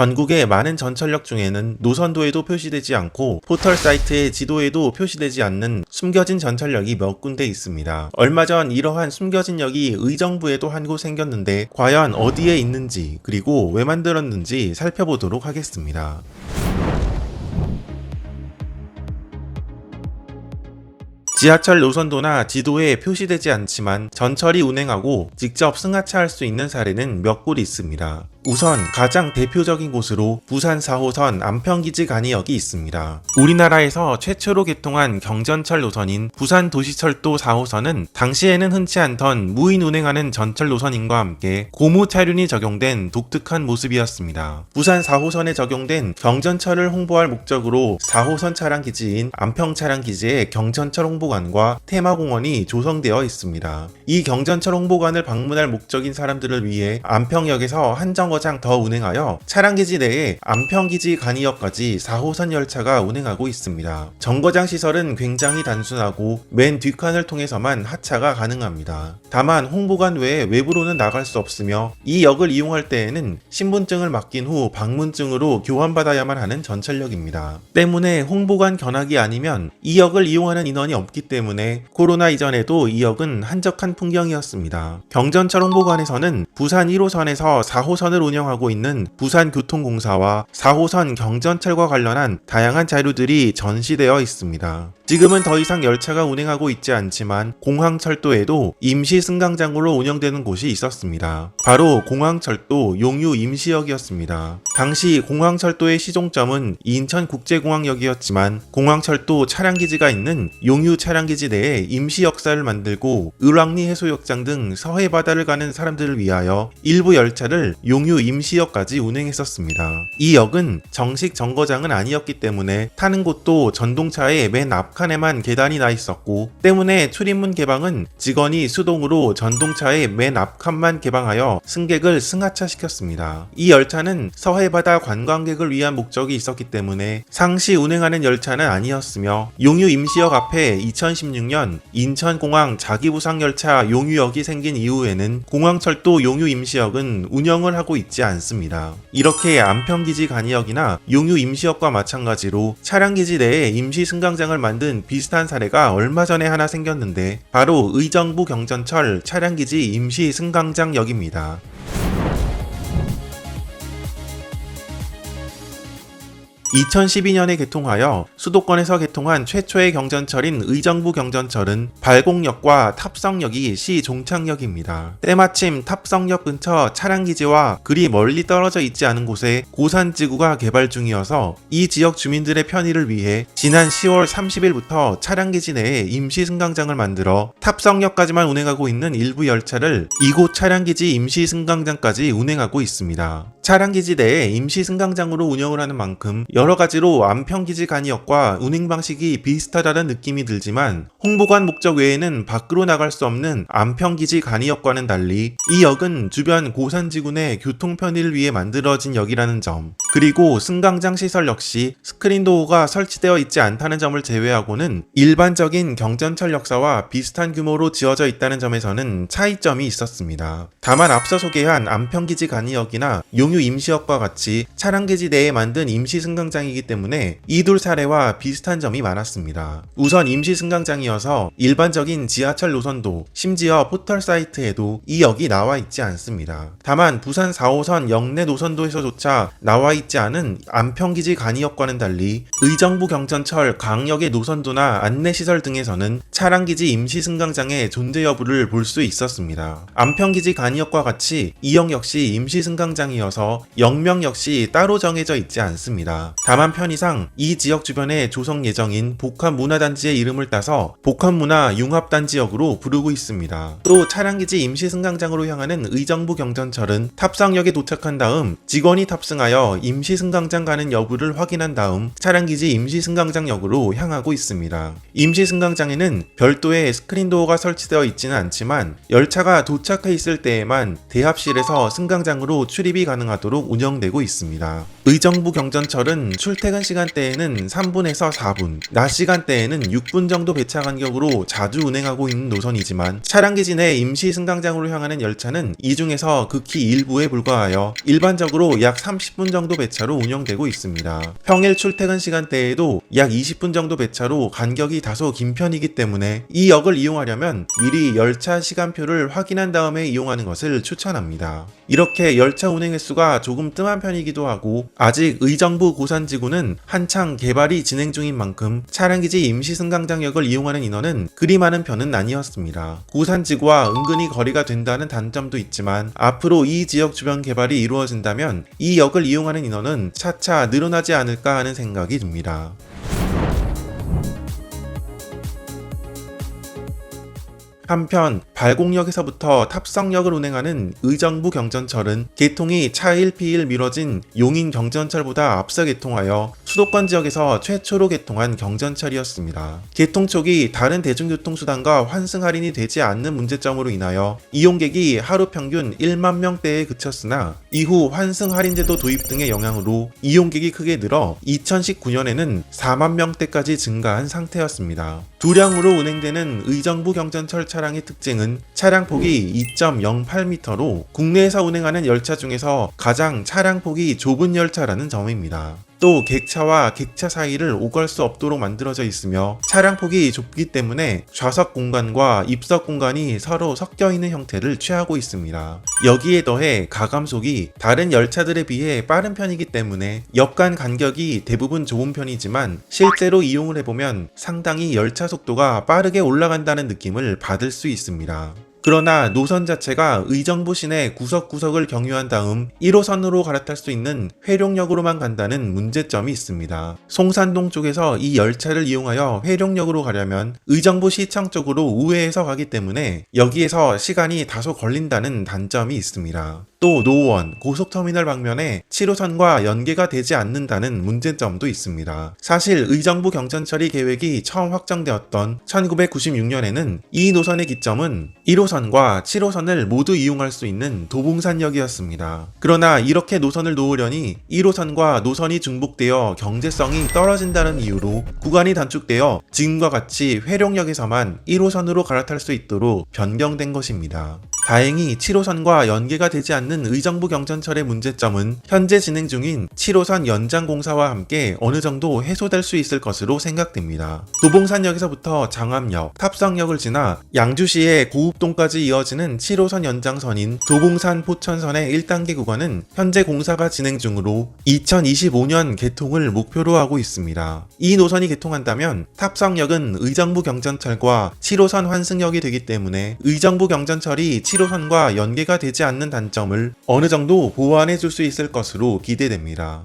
전국의 많은 전철역 중에는 노선도에도 표시되지 않고 포털 사이트의 지도에도 표시되지 않는 숨겨진 전철역이 몇 군데 있습니다. 얼마 전 이러한 숨겨진 역이 의정부에도 한 곳 생겼는데 과연 어디에 있는지 그리고 왜 만들었는지 살펴보도록 하겠습니다. 지하철 노선도나 지도에 표시되지 않지만 전철이 운행하고 직접 승하차할 수 있는 사례는 몇 곳 있습니다. 우선 가장 대표적인 곳으로 부산 4호선 안평기지 간이역이 있습니다. 우리나라에서 최초로 개통한 경전철 노선인 부산 도시철도 4호선은 당시에는 흔치 않던 무인 운행하는 전철 노선임과 함께 고무 차륜이 적용된 독특한 모습이었습니다. 부산 4호선에 적용된 경전철을 홍보할 목적으로 4호선 차량 기지인 안평 차량 기지에 경전철 홍보관과 테마공원이 조성되어 있습니다. 이 경전철 홍보관을 방문할 목적인 사람들을 위해 안평역에서 한 정거 장 더 운행하여 차량 기지 내에 안평기지 간이역까지 4호선 열차가 운행하고 있습니다. 정거장 시설은 굉장히 단순하고 맨 뒷칸을 통해서만 하차가 가능합니다. 다만 홍보관 외에 외부로는 나갈 수 없으며 이 역을 이용할 때에는 신분증을 맡긴 후 방문증으로 교환받아야만 하는 전철역입니다. 때문에 홍보관 견학이 아니면 이 역을 이용하는 인원이 없기 때문에 코로나 이전에도 이 역은 한적한 풍경이었습니다. 경전철 홍보관에서는 부산 1호선에서 4호선을 운영하고 있는 부산교통공사와 4호선 경전철과 관련한 다양한 자료들이 전시되어 있습니다. 지금은 더 이상 열차가 운행하고 있지 않지만 공항철도에도 임시 승강장으로 운영되는 곳이 있었습니다. 바로 공항철도 용유 임시역이었습니다. 당시 공항철도의 시종점은 인천국제공항역이었지만 공항철도 차량기지가 있는 용유 차량기지 내에 임시 역사를 만들고 을왕리 해수욕장 등 서해 바다를 가는 사람들을 위하여 일부 열차를 용유 임시역까지 운행했었습니다. 이 역은 정식 정거장은 아니었기 때문에 타는 곳도 전동차의 맨 앞칸에만 계단이 나 있었고 때문에 출입문 개방은 직원이 수동으로 전동차의 맨 앞칸만 개방하여 승객을 승하차시켰습니다. 이 열차는 서해 바다 관광객을 위한 목적이 있었기 때문에 상시 운행하는 열차는 아니었으며 용유 임시역 앞에 2016년 인천공항 자기부상 열차 용유역이 생긴 이후에는 공항철도 용유 임시역은 운영을 하고 있지 않습니다. 이렇게 안평기지 간이역이나 용유 임시역과 마찬가지로 차량기지 내에 임시 승강장을 만든 비슷한 사례가 얼마 전에 하나 생겼는데 바로 의정부 경전철 차량기지 임시 승강장역입니다. 2012년에 개통하여 수도권에서 개통한 최초의 경전철인 의정부 경전철은 발곡역과 탑성역이 시 종착역입니다. 때마침 탑성역 근처 차량기지와 그리 멀리 떨어져 있지 않은 곳에 고산지구가 개발 중이어서 이 지역 주민들의 편의를 위해 지난 10월 30일부터 차량기지 내에 임시 승강장을 만들어 탑성역까지만 운행하고 있는 일부 열차를 이곳 차량기지 임시 승강장까지 운행하고 있습니다. 차량기지 내에 임시 승강장으로 운영을 하는 만큼 여러 가지로 안평기지 간이역과 운행 방식이 비슷하다는 느낌이 들지만 홍보관 목적 외에는 밖으로 나갈 수 없는 안평기지 간이역과는 달리 이 역은 주변 고산지구 내 교통 편의를 위해 만들어진 역이라는 점 그리고 승강장 시설 역시 스크린 도어가 설치되어 있지 않다는 점을 제외하고는 일반적인 경전철 역사와 비슷한 규모로 지어져 있다는 점에서는 차이점이 있었습니다. 다만 앞서 소개한 안평기지 간이역이나 용유 임시역과 같이 차량기지 내에 만든 임시 승강장이기 때문에 이 둘 사례와 비슷한 점이 많았습니다. 우선 임시 승강장이어서 일반적인 지하철 노선도 심지어 포털 사이트에도 이 역이 나와 있지 않습니다. 다만 부산 4호선 역내 노선도에서조차 나와 있지 않은 안평기지 간이역과는 달리 의정부 경전철 강역의 노선도나 안내시설 등에서는 차량기지 임시 승강장의 존재 여부를 볼 수 있었습니다. 안평기지 간이역과 같이 이역 역시 임시 승강장이어서 역명 역시 따로 정해져 있지 않습니다. 다만 편의상 이 지역 주변에 조성 예정인 복합문화단지의 이름을 따서 복합문화 융합단지역으로 부르고 있습니다. 또 차량기지 임시 승강장으로 향하는 의정부 경전철은 탑승역에 도착한 다음 직원이 탑승하여 임시 승강장 가는 여부를 확인한 다음 차량기지 임시 승강장역으로 향하고 있습니다. 임시 승강장에는 별도의 스크린 도어가 설치되어 있지는 않지만 열차가 도착해 있을 때에만 대합실에서 승강장으로 출입이 가능하도록 운영되고 있습니다. 의정부 경전철은 출퇴근 시간대에는 3분에서 4분, 낮 시간대에는 6분 정도 배차 간격으로 자주 운행하고 있는 노선이지만 차량기지 내 임시 승강장으로 향하는 열차는 이 중에서 극히 일부에 불과하여 일반적으로 약 30분 정도 배차 배차로 운영되고 있습니다. 평일 출퇴근 시간대에도 약 20분 정도 배차로 간격이 다소 긴 편이기 때문에 이 역을 이용하려면 미리 열차 시간표를 확인한 다음에 이용하는 것을 추천합니다. 이렇게 열차 운행 횟수가 조금 뜸한 편이기도 하고 아직 의정부 고산지구는 한창 개발이 진행 중인 만큼 차량기지 임시승강장역을 이용하는 인원은 그리 많은 편은 아니었습니다. 고산지구와 은근히 거리가 된다는 단점도 있지만 앞으로 이 지역 주변 개발이 이루어진다면 이 역을 이용하는 인원은 차차 늘어나지 않을까 하는 생각이 듭니다. 한편 발곡역에서부터 탑성역을 운행하는 의정부 경전철은 개통이 차일피일 미뤄진 용인 경전철보다 앞서 개통하여 수도권 지역에서 최초로 개통한 경전철이었습니다. 개통 초기 다른 대중교통수단과 환승 할인이 되지 않는 문제점으로 인하여 이용객이 하루 평균 1만 명대에 그쳤으나 이후 환승 할인제도 도입 등의 영향으로 이용객이 크게 늘어 2019년에는 4만 명대까지 증가한 상태였습니다. 두량으로 운행되는 의정부 경전철 차량의 특징은 차량 폭이 2.08m로 국내에서 운행하는 열차 중에서 가장 차량 폭이 좁은 열차라는 점입니다. 또 객차와 객차 사이를 오갈 수 없도록 만들어져 있으며 차량 폭이 좁기 때문에 좌석 공간과 입석 공간이 서로 섞여 있는 형태를 취하고 있습니다. 여기에 더해 가감속이 다른 열차들에 비해 빠른 편이기 때문에 역간 간격이 대부분 좁은 편이지만 실제로 이용을 해보면 상당히 열차 속도가 빠르게 올라간다는 느낌을 받을 수 있습니다. 그러나 노선 자체가 의정부 시내 구석구석을 경유한 다음 1호선으로 갈아탈 수 있는 회룡역으로만 간다는 문제점이 있습니다. 송산동 쪽에서 이 열차를 이용하여 회룡역으로 가려면 의정부 시청 쪽으로 우회해서 가기 때문에 여기에서 시간이 다소 걸린다는 단점이 있습니다. 또 노원, 고속터미널 방면에 7호선과 연계가 되지 않는다는 문제점도 있습니다. 사실 의정부 경전철이 계획이 처음 확정되었던 1996년에는 이 노선의 기점은 1호선과 7호선을 모두 이용할 수 있는 도봉산역이었습니다. 그러나 이렇게 노선을 놓으려니 1호선과 노선이 중복되어 경제성이 떨어진다는 이유로 구간이 단축되어 지금과 같이 회룡역에서만 1호선으로 갈아탈 수 있도록 변경된 것입니다. 다행히 7호선과 연계가 되지 않는 의정부 경전철의 문제점은 현재 진행 중인 7호선 연장 공사와 함께 어느 정도 해소될 수 있을 것으로 생각됩니다. 도봉산역에서부터 장암역, 탑성역을 지나 양주시의 고읍동까지 이어지는 7호선 연장선인 도봉산 포천선의 1단계 구간은 현재 공사가 진행 중으로 2025년 개통을 목표로 하고 있습니다. 이 노선이 개통한다면 탑성역은 의정부 경전철과 7호선 환승역이 되기 때문에 의정부 경전철이 7 호선과 연계가 되지 않는 단점을 어느 정도 보완해 줄 수 있을 것으로 기대됩니다.